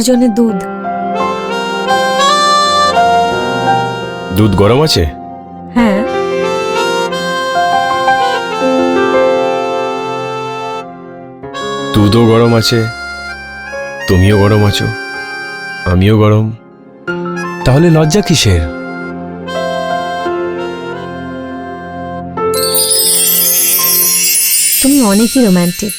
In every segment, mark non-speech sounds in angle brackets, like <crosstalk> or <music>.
তোমার জন্য দুধ। দুধ গরম আছে? হ্যাঁ। দুধও গরম আছে তুমিও গরম আছো আমিও গরম। তাহলে লজ্জা কিসের? তুমি অনেকই রোমান্টিক।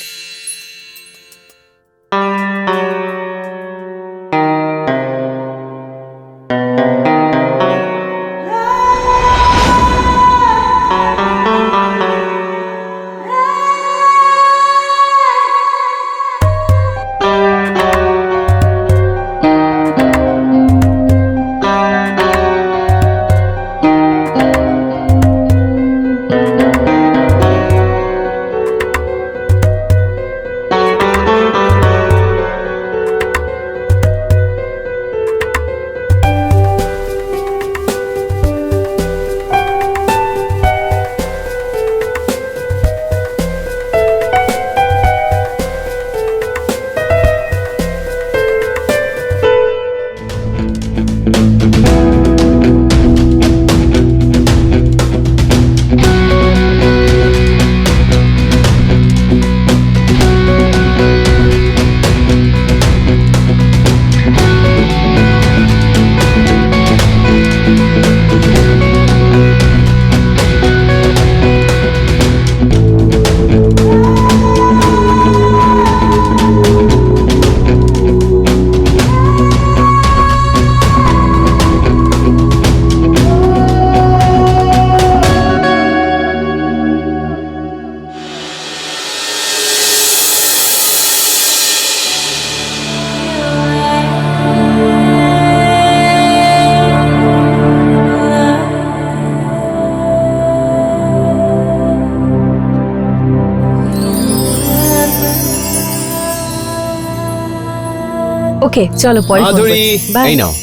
ওকে চলো পরে phone মাধুরী করছি। Bye. এই নাও।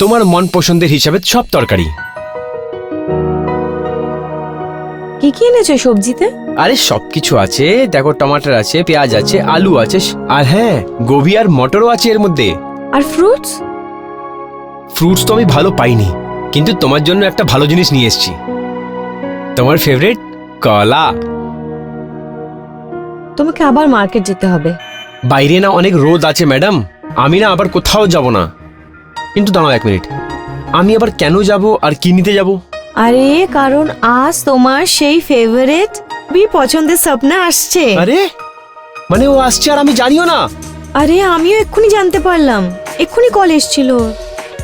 তোমার মন পছন্দের হিসাবে সব তরকারি। কি কি এনেছো সবজিতে? আরে সবকিছু আছে। দেখো টমাটার আছে পেঁয়াজ আছে আলু আছে আর হ্যাঁ গোবি আর মটরও আছে এর মধ্যে। আর ফ্রুটস ফ্রুটস তো আমি ভালো পাইনি কিন্তু তোমার জন্য একটা ভালো জিনিস নিয়ে এসেছি। তোমার ফেভারিট কলা। তোমাকে আবার মার্কেট যেতে হবে। বাইরে না অনেক রোদ আছে ম্যাডাম আমি না আবার কোথাও যাব না। কিন্তু দাঁড়াও এক মিনিট। আমি আবার কেন যাব আর কি নিতে যাব? আরে কারণ আজ তোমার সেই ফেভারিট বি পছন্দের স্বপ্ন আসছে। আরে? মানে ও আসছে আর আমি জানিও না। আরে আমিও এক্ষুনি জানতে পারলাম। এক্ষুনি কল এসেছিল।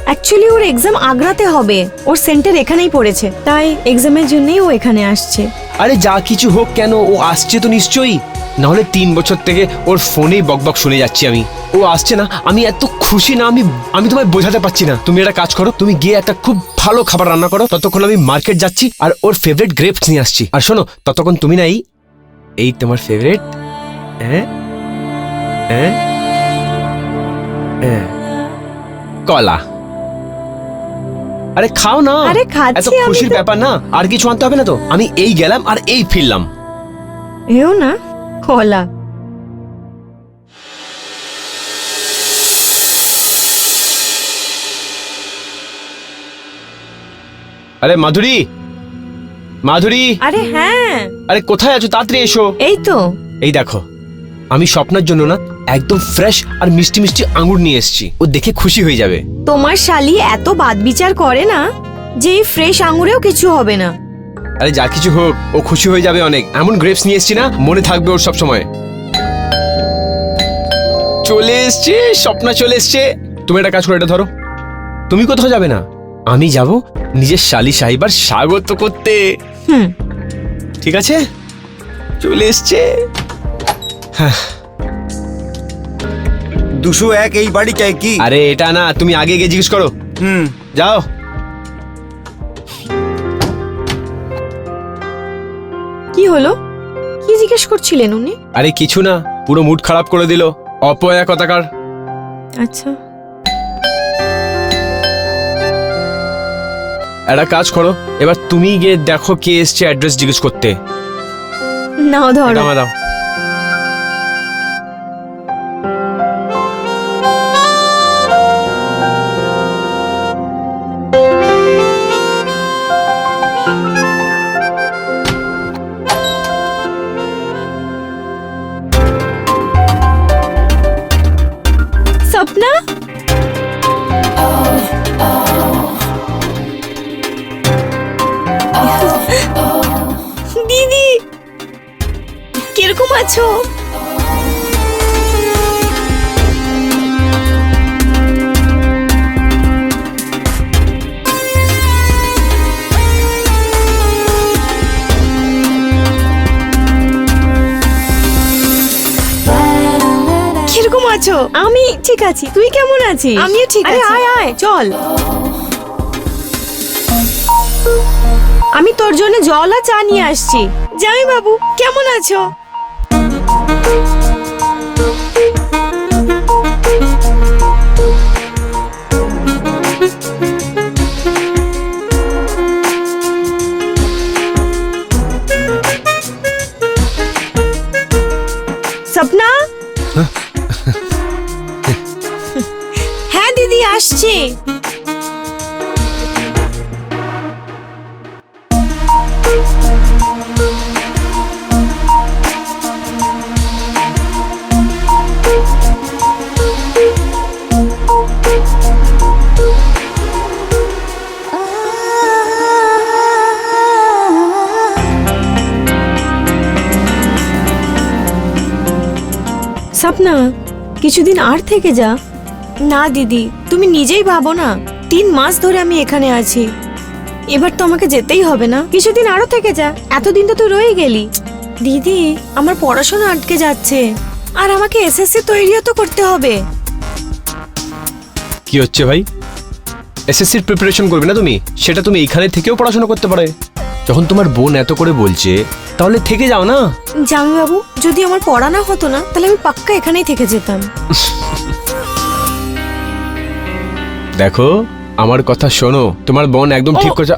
অ্যাকচুয়ালি ওর এক্সাম আগ্রাতে হবে। ওর সেন্টার এখানেই পড়েছে। তাই এক্সামের জন্যই ও এখানে আসছে। আরে যা কিছু হোক কেন, ও আসছে তো নিশ্চয়ই। নাহলে তিন বছর থেকে ওর ফোনেই বকবক শুনে যাচ্ছি আমি। ও আসছে না, আমি এত খুশি না, আমি আমি তোমায় বোঝাতে পারছি না। তুমি একটা কাজ করো, তুমি গিয়ে একটা খুব ভালো খাবার রান্না করো। ততক্ষণ আমি মার্কেট যাচ্ছি আর ওর ফেভারিট গ্রেপস নিয়ে আসছি। আর শোনো, ততক্ষণ তুমি নাই এই তোমার ফেভারিট হ্যাঁ হ্যাঁ হ্যাঁ কলা। আরে খাও না। আরে খাচ্ছি এত আমি খুশির তো। ব্যাপার না। আর কিছু আনতে হবে না তো? আমি এই গেলাম আর এই ফিরলাম। এও না? কলা। আরে মাধুরী। মাধুরী। আরে হ্যাঁ। আরে কোথায় আছো? তাড়াতাড়ি এসো। এই তো। এই দেখো। আমি স্বপ্নার জন্য না একদম ফ্রেশ আর মিষ্টি মিষ্টি আঙুর নিয়ে এসেছি। ও দেখে খুশি হয়ে যাবে। তোমার শালি এত বাদ বিচার করে না যে এই ফ্রেশ আঙুরেও কিছু হবে না। আরে যা কিছু হোক ও খুশি হয়ে যাবে অনেক। এমন গ্রেপস নিয়ে এসেছি না মনে থাকবে ওর সব সময় চলে এসছে স্বপ্না চলে এসছে। তুমি একটা কাজ করে এটা ধরো। তুমি কোথাও যাবে না। আমি যাব নিজের শালি সাহিবার স্বাগত করতে। হুম। ঠিক আছে? চলে এসছে। দুশো এক এই বাড়িটায় কি? আরে এটা না তুমি আগে গিয়ে জিজ্ঞেস করো। হুম। যাও। কি হলো? কি জিজ্ঞেস করছিলেন উনি? আরে কিছু না পুরো মুড খারাপ করে দিল। অপয়া কথাকার। আচ্ছা। একটা কাজ করো এবার তুমি গিয়ে দেখো কে এসছে অ্যাড্রেস জিজ্ঞেস করতে। নাও ধরো। দাও। আছো? কীরকম আছো? আমি ঠিক আছি। তুই কেমন আছিস? আমিও ঠিক আছি। আয় আয় চল। আমি তোর জন্য জল আর চা নিয়ে আসছি। জামাই বাবু কেমন আছো? হ্যাঁ দিদি আসছি। সপনা কিছুদিন আর থেকে যা। না, দিদি, তুমি নিজেই ভাবো না, তিন মাস ধরে আমি এখানে আছি। এবার তো আমাকে যেতেই হবে না, কিছুদিন আরও থেকে যা, এতদিন তো তুই রয়ে গেলি। দিদি, আমার পড়াশোনা আটকে যাচ্ছে, আর আমাকে এসএসসি তৈরিও তো করতে হবে। কি হচ্ছে ভাই? এসএসসির প্রিপারেশন করবে না তুমি? সেটা তুমি এইখানে থেকেও পড়াশোনা করতে পারে। যখন তোমার বোন এত করে বলছে তাহলে থেকে যাও না? জামাইবাবু যদি আমার পড়া না হতো না তাহলে আমি পাক্কা এখানেই থেকে যেতাম। দেখো আমার কথা শোনো তোমার বোন একদম ঠিক করছে।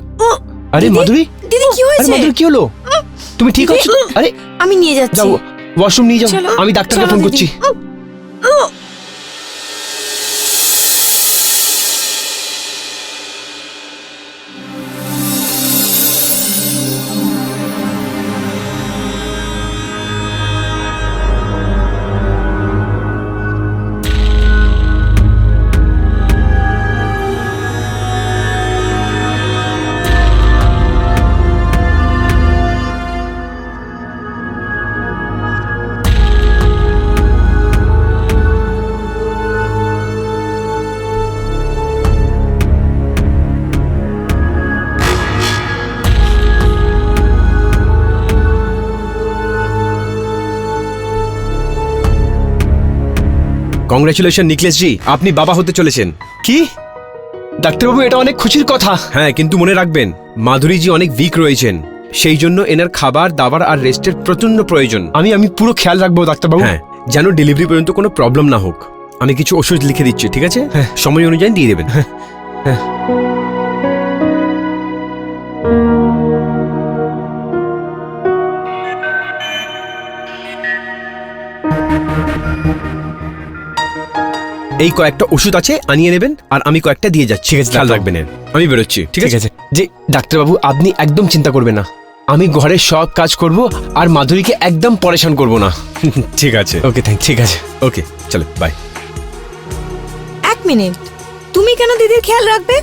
আরে মাধুরী? দিদি কি আরে হয়েছে? মাধুরী কি হলো? তুমি ঠিক আছো? আরে আমি নিয়ে যাচ্ছি। যাও ওয়াশরুম নিয়ে যাও আমি ডাক্তারকে ফোন। করছি। কংগ্রেচুলেশন নিকলেশ জি আপনি বাবা হতে চলেছেন। কি? ডাক্তারবাবু এটা অনেক খুশির কথা। হ্যাঁ কিন্তু মনে রাখবেন মাধুরীজি অনেক উইক রয়েছেন। সেই জন্য এনার খাবার দাবার আর রেস্টের প্রচণ্ড প্রয়োজন। আমি আমি পুরো খেয়াল রাখব ডাক্তারবাবু। হ্যাঁ যেন ডেলিভারি পর্যন্ত কোনো প্রবলেম না হোক। আমি কিছু ওষুধ লিখে দিচ্ছি ঠিক আছে? হ্যাঁ। সময় অনুযায়ী দিয়ে দেবেন। হ্যাঁ। এই কয়েকটা ওষুধ আছে আনিয়ে নেবেন আর আমি কয়েকটা দিয়ে যাচ্ছি। ঠিক আছে খেয়াল রাখবেন এর। আমি বেরোচ্ছি ঠিক আছে? যে ডাক্তারবাবু আপনি একদম চিন্তা করবেন না। আমি ঘরের সব কাজ করব আর মাধুরীকে একদম পরেশান করব না। <laughs> ঠিক আছে। ওকে থ্যাংক ঠিক আছে। ওকে চলো বাই এক মিনিট। তুমি কেন দিদির খেয়াল রাখবে?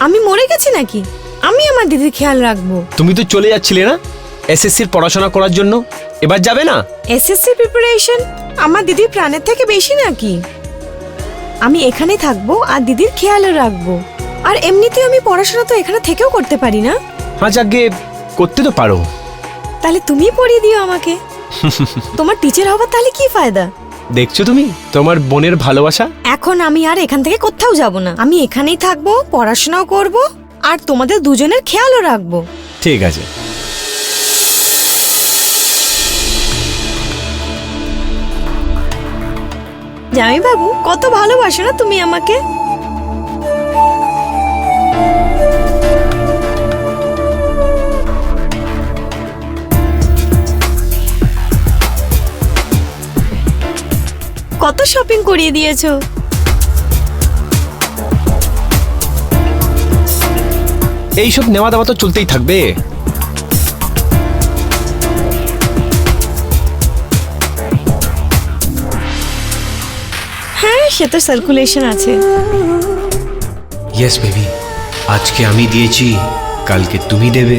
আমি মরে গেছি নাকি? আমি আমার দিদির খেয়াল রাখব। তুমি তো চলে যাচ্ছিলে না এসএসসির পড়াশোনা করার জন্য। এবার যাবে না? এসএসসি প্রিপারেশন আমার দিদির প্রাণের থেকে বেশি নাকি? আমি এখানে থাকব আর দিদির খেয়ালও রাখব। আর এমনিতেও আমি পড়াশোনা তো এখানে থেকেও করতে পারি না। হ্যাঁ যাকে করতে তো পারো। তাহলে তুমি পড়িয়ে দিও আমাকে। <laughs> তোমার টিচার হবার তাহলে কি ফায়দা? দেখছ তুমি? তোমার বোনের ভালোবাসা? এখন আমি আর এখান থেকে কোথাও যাব না। আমি এখানেই থাকব পড়াশোনাও করব আর তোমাদের দুজনের খেয়ালও রাখব। ঠিক আছে। জামাই বাবু কত ভালোবাসো না তুমি আমাকে? কত শপিং করিয়ে দিয়েছ? এইসব নেওয়া দেওয়া তো চলতেই থাকবে। সে তো সার্কুলেশন আছে। ইয়েস বেবি আজকে আমি দিয়েছি কালকে তুমি দেবে।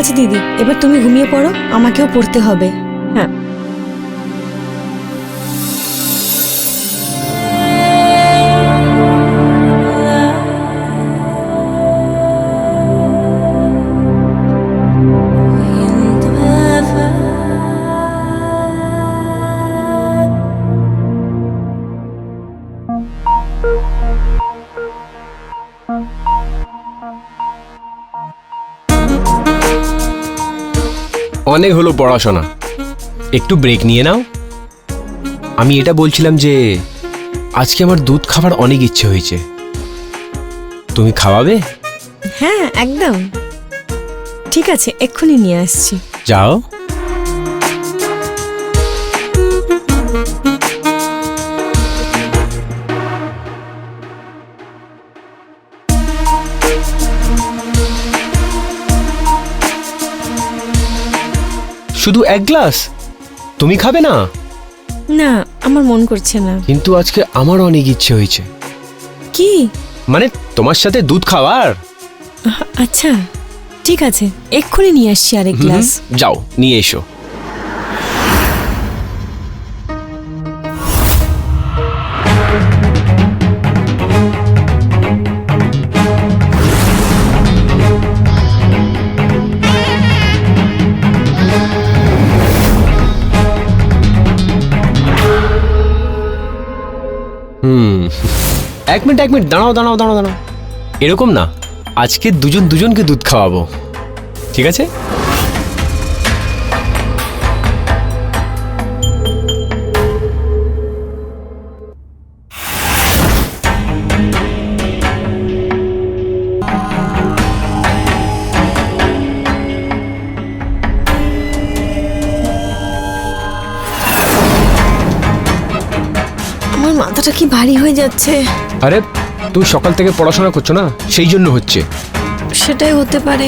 আছে দিদি। এবার তুমি ঘুমিয়ে পড়ো আমাকেও পড়তে হবে। অনেক হলো পড়াশোনা। একটু ব্রেক নিয়ে নাও। আমি এটা বলছিলাম যে আজকে আমার দুধ খাবার অনেক ইচ্ছে হয়েছে। তুমি খাওয়াবে? হ্যাঁ একদম। ঠিক আছে এক্ষুনি নিয়ে আসছি। যাও। শুধু এক গ্লাস? তুমি খাবে না? না আমার মন করছে না। কিন্তু আজকে আমার অনেক ইচ্ছে হয়েছে। কি? মানে তোমার সাথে দুধ খাওয়ার? আচ্ছা ঠিক আছে এক্ষুনি নিয়ে আসছি আরেক গ্লাস। যাও নিয়ে এসো। এক মিনিট এক মিনিট, দাঁড়াও দাঁড়াও দাঁড়াও দাঁড়াও। এরকম না, আজকে দুজন দুজনকে দুধ খাওয়াবো। ঠিক আছে? মাথাটা কি ভারী হয়ে যাচ্ছে? আরে তুমি সকাল থেকে পড়াশোনা করছ না? সেই জন্য হচ্ছে। সেটাই হতে পারে।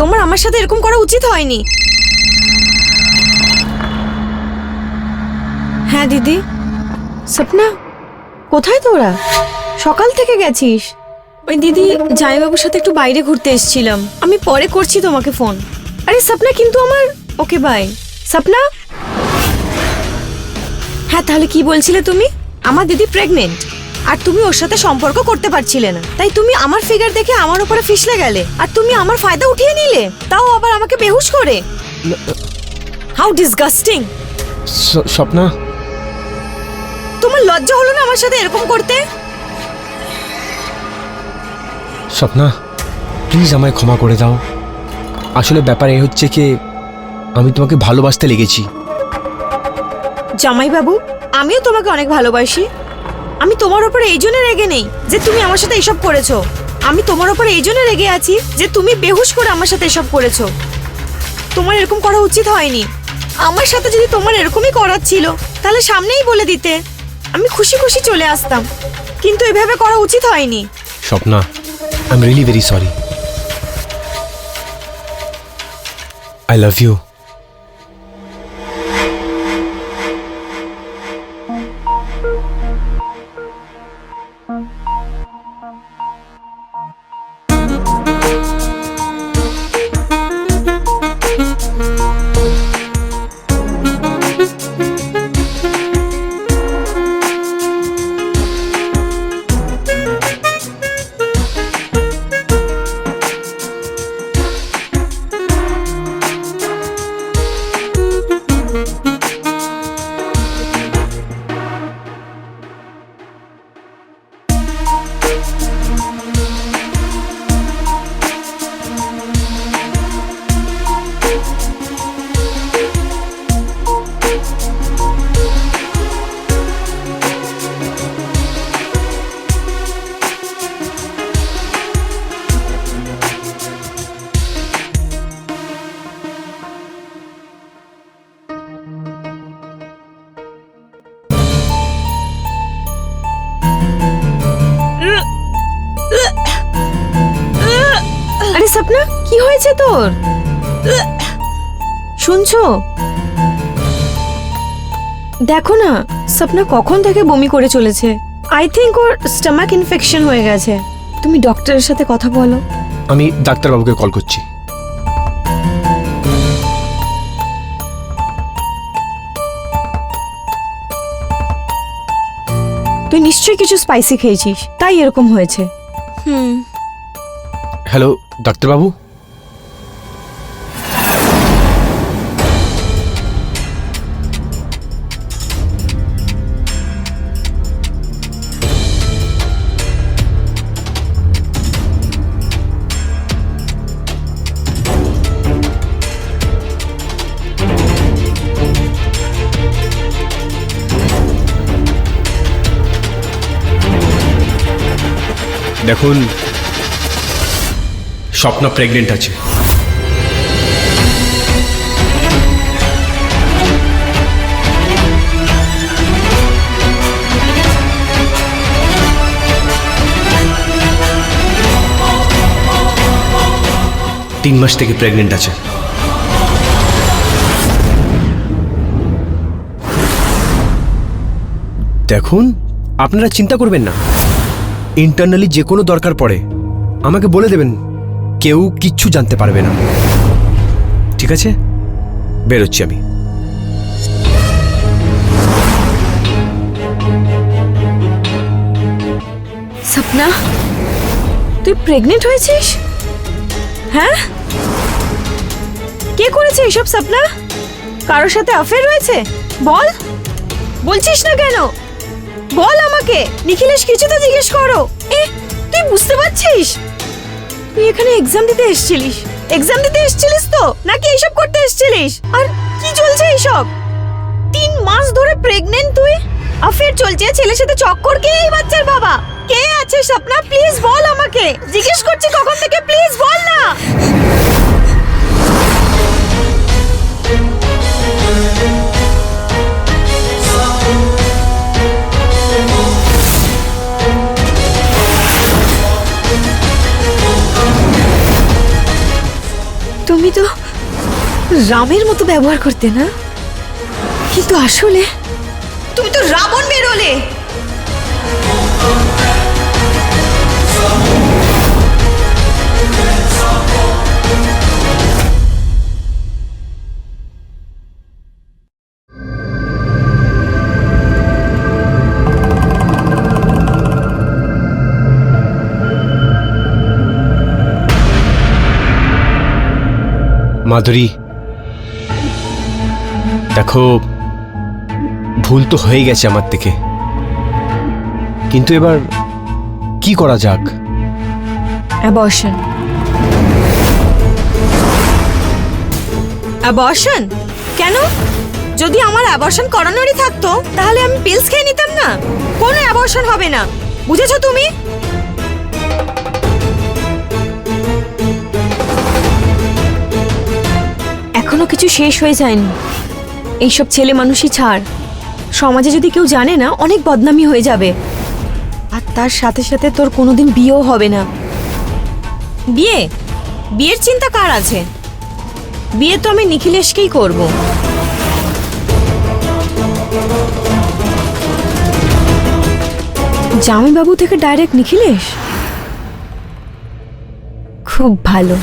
তোমার আমার সাথে এরকম করা উচিত হয়নি। হ্যাঁ দিদি। স্বপ্না, কোথায় তোরা? সকাল থেকে গেছিস। ওই দিদি, জামাইবাবুর সাথে একটু বাইরে ঘুরতে এসেছিলাম। আমি পরে করছি তোমাকে ফোন। আরে স্বপ্না, কিন্তু আমার ওকে বাই স্বপ্না? হ্যাঁ তাহলে কি বলছিলে তুমি? আমার দিদি প্রেগনেন্ট আর তুমি ওর সাথে সম্পর্ক করতে পারছিলে না। তাই তুমি আমার ফিগার দেখে আমার উপরে ফিসলে গেলে আর তুমি আমার ফায়দা উঠিয়ে নিলে তাও আবার আমাকে বেহুশ করে। How disgusting Swapna? তোমার লজ্জা হলো না আমার সাথে এরকম করতে? স্বপ্না প্লিজ আমায় ক্ষমা করে দাও। আসলে ব্যাপার এই হচ্ছে কি আমি তোমাকে ভালোবাসতে লেগেছি। জামাই বাবু আমিও তোমাকে অনেক ভালোবাসি। আমি তোমার উপরে এই জন্য রেগে নেই যে তুমি আমার সাথে এসব করেছ। আমি তোমার ওপর এই জন্য রেগে আছি যে তুমি বেহুশ করে আমার সাথে এসব করেছ। তোমার এরকম করা উচিত হয়নি। আমার সাথে যদি তোমার এরকমই করার ছিল, তাহলে সামনেই বলে দিতে। আমি খুশি খুশি চলে আসতাম, কিন্তু এভাবে করা উচিত হয়নি। Swapna I am really very sorry I love you তোর? শুনছো? দেখো না সপনা কখন থেকে বমি করে চলেছে। আই থিঙ্ক ওর স্টমাক ইনফেকশন হয়ে গেছে। তুমি ডক্টরের সাথে কথা বলো। আমি ডাক্তারবাবুকে কল করছি। তুই নিশ্চয়ই কিছু স্পাইসি খেয়েছিস তাই এরকম হয়েছে। হুম। হ্যালো ডাক্তারবাবু? দেখুন স্বপ্না প্রেগনেন্ট আছে। তিন মাস থেকে প্রেগনেন্ট আছে। দেখুন আপনারা চিন্তা করবেন না। ইন্টারনালি যে কোনো দরকার পড়ে, আমাকে বলে দেবেন, কেউ কিচ্ছু জানতে পারবে না। ঠিক আছে? বেরোচ্ছি আমি। সপনা তুই প্রেগনেন্ট হয়েছিস? হ্যাঁ? কে করেছে এসব সপনা কারোর সাথে অ্যাফেয়ার রয়েছে বল। বলছিস না কেন? বল আমাকে। নিখিলেশ, কিছু তো জিজ্ঞেস করো। এ, তুই বুঝতে পারছিস? তুই এখানে এক্সাম দিতে এসেছিলিস। এক্সাম দিতে এসেছিলিস তো? নাকি এইসব করতে এসেছিলিস? আর কি চলছে এইসব? তিন মাস ধরে প্রেগনেন্ট তুই? অ্যাফেয়ার চলছে ছেলের সাথে চক্কর? কে এই বাচ্চার বাবা? কে আছে স্বপ্না? প্লিজ বল আমাকে। জিজ্ঞেস করছি কখন থেকে। প্লিজ বল না। তুমি তো রামের মতো ব্যবহার করতে না? কিন্তু আসলে তুমি তো রাবণ বেরোলে। মাধুরী, দেখো, ভুল তো হয়ে গেছে আমার থেকে কিন্তু এবার কি করা যাক? অ্যাবর্শন অ্যাবর্শন কেন? যদি আমার অ্যাবর্শন করানোরই থাকতো, তাহলে আমি পিলস খেয়ে নিতাম না। কোনো অ্যাবর্শন হবে না। বুঝেছ তুমি? এখনও কিছু শেষ হয়ে যায়নি। এইসব ছেলে মানুষই ছাড়। সমাজে যদি কেউ জানে না, অনেক বদনামি হয়ে যাবে। আর তার সাথে সাথে তোর কোনোদিন বিয়েও হবে না। বিয়ে? বিয়ের চিন্তা কার আছে? বিয়ে তো আমি নিখিলেশকেই করব। জামাইবাবু থেকে ডাইরেক্ট নিখিলেশ? খুব ভালো।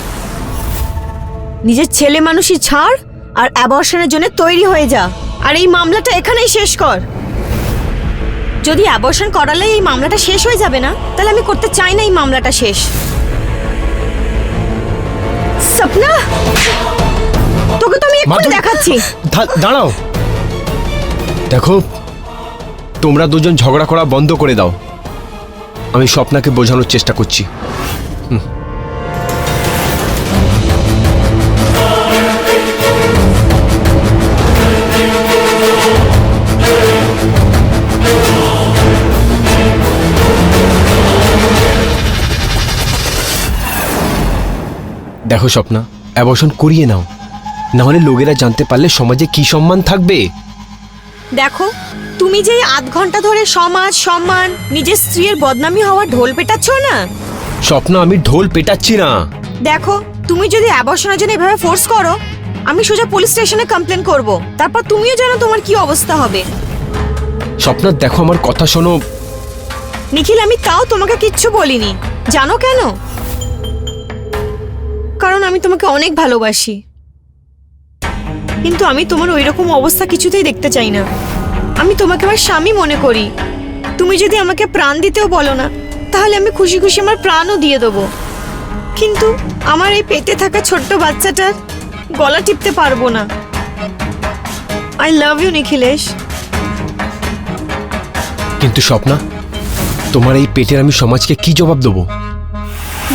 নিজের ছেলে মানুষই ছাড় আর অ্যাবর্শনের জন্য তৈরি হয়ে যা। আর এই মামলাটা এখানেই শেষ কর। যদি অ্যাবর্শন করালে এই মামলাটা শেষ হয়ে যাবে না তাহলে আমি করতে চাই না এই মামলাটা শেষ। সপনা তোকে তো আমি মাধুরী! দেখাচ্ছি। দাঁড়াও। দেখো তোমরা দুজন ঝগড়া করা বন্ধ করে দাও। আমি স্বপ্নাকে বোঝানোর চেষ্টা করছি। হুম। দেখো স্বপ্না অ্যাবর্শন করিয়ে নাও। নাহলে লোকেরা জানতে পারলে সমাজে কি সম্মান থাকবে? দেখো তুমি যে আধ ঘণ্টা ধরে সমাজ সম্মান নিজের স্ত্রীর বদনামি হওয়ার ঢোল পেটাচ্ছ না? স্বপ্ন আমি ঢোল পেটাচ্ছি না। দেখো তুমি যদি অ্যাবর্শনের জন্য এভাবে ফোর্স করো আমি সোজা পুলিশ স্টেশনে কমপ্লেন করব। তারপর তুমিও জানো তোমার কি অবস্থা হবে। স্বপ্ন দেখো আমার কথা শোনো। নিখিল আমি তাও তোমাকে কিচ্ছু বলিনি। জানো কেন? কারণ আমি তোমাকে অনেক ভালোবাসি। কিন্তু আমি তোমার ওই রকম অবস্থা কিছুতেই দেখতে চাই না। আমি তোমাকে আমার স্বামী মনে করি। তুমি যদি আমাকে প্রাণ দিতেও বলো না তাহলে আমি খুশি খুশি আমার প্রাণও দিয়ে দেবো। কিন্তু আমার এই পেটে থাকা ছোট্ট বাচ্চাটার গলা টিপতে পারব না। আই লাভ ইউ নিখিলেশ কিন্তু স্বপ্না তোমার এই পেটের আমি সমাজকে কি জবাব দেবো?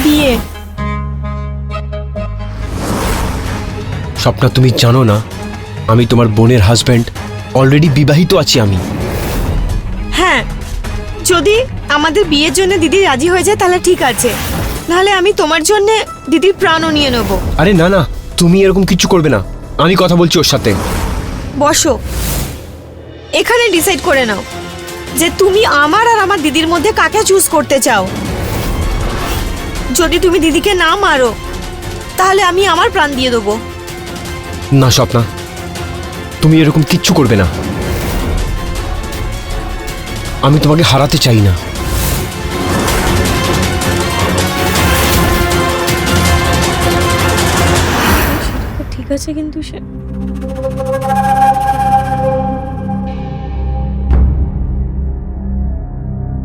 বিয়ে। স্বপ্না তুমি জানো না আমি তোমার বোনের হাজব্যান্ড অলরেডি বিবাহিত আছি আমি। হ্যাঁ যদি আমাদের বিয়ের জন্য দিদি রাজি হয়ে যায় তাহলে ঠিক আছে। নাহলে আমি তোমার জন্য দিদির প্রাণও নিয়ে নেব। আরে না না তুমি এরকম কিছু করবে না। আমি কথা বলছি ওর সাথে। বসো। এখানে ডিসাইড করে নাও যে তুমি আমার আর আমার দিদির মধ্যে কাকে চুজ করতে চাও। যদি তুমি দিদিকে না মারো তাহলে আমি আমার প্রাণ দিয়ে দেবো। না, স্বপ্না। তুমি এরকম কিচ্ছু করবে না। আমি তোমাকে হারাতে চাই না। ঠিক আছে কিন্তু সে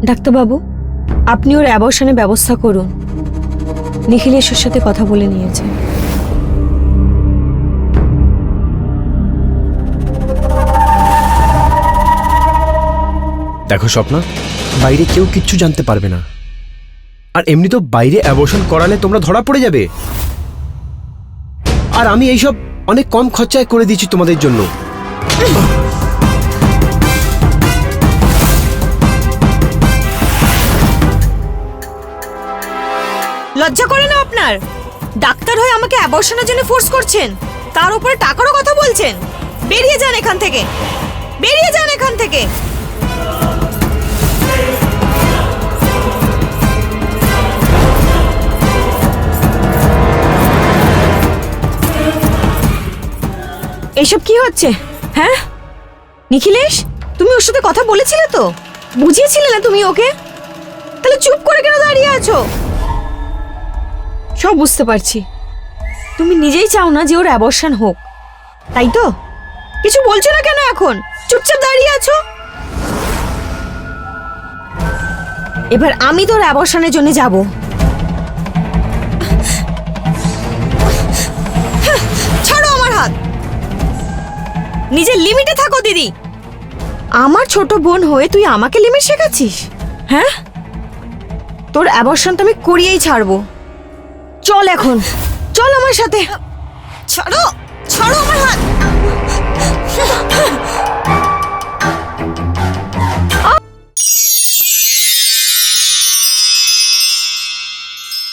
ডাক্তারবাবু, আপনি ওর অ্যাবর্শনের ব্যবস্থা করুন। নিখিলেশের সাথে কথা বলে নিয়েছে। দেখো স্বপ্না, বাইরে কেউ কিচ্ছু জানতে পারবে না। আর এমনি তো বাইরে অ্যাবর্শন করালে তোমরা ধরা পড়ে যাবে। আর আমি এইসব অনেক কম খরচায় করে দিয়েছি তোমাদের জন্য। লজ্জা করে না আপনার? ডাক্তার হয়ে আমাকে অ্যাবর্শনের জন্য ফোর্স করছেন? তার উপরে টাকারও কথা বলছেন? বেরিয়ে যান এখান থেকে। বেরিয়ে যান এখান থেকে। এসব কি হচ্ছে? হ্যাঁ? নিখিলেশ, তুমি ওর সাথে কথা বলেছিলে তো? বুঝিয়েছিলে না তুমি ওকে? তাহলে চুপ করে কেন দাঁড়িয়ে আছো? সব বুঝতে পারছি। তুমি নিজেই চাও না যে ওর অ্যাবর্শন হোক। তাই তো? কিছু বলছো না কেন এখন? চুপচাপ দাঁড়িয়ে আছো? এবার আমি তোর অ্যাবর্শনের জন্য যাব। নিজের লিমিটে থাকো, দিদি। আমার ছোট বোন হয়ে তুই আমাকে লিমিট শেখাচ্ছিস? হ্যাঁ? তোর অ্যাবর্শন তো আমি করিয়েই ছাড়বো। চল এখন। চল আমার সাথে। ছাড়ো! ছাড়ো আমার হাত।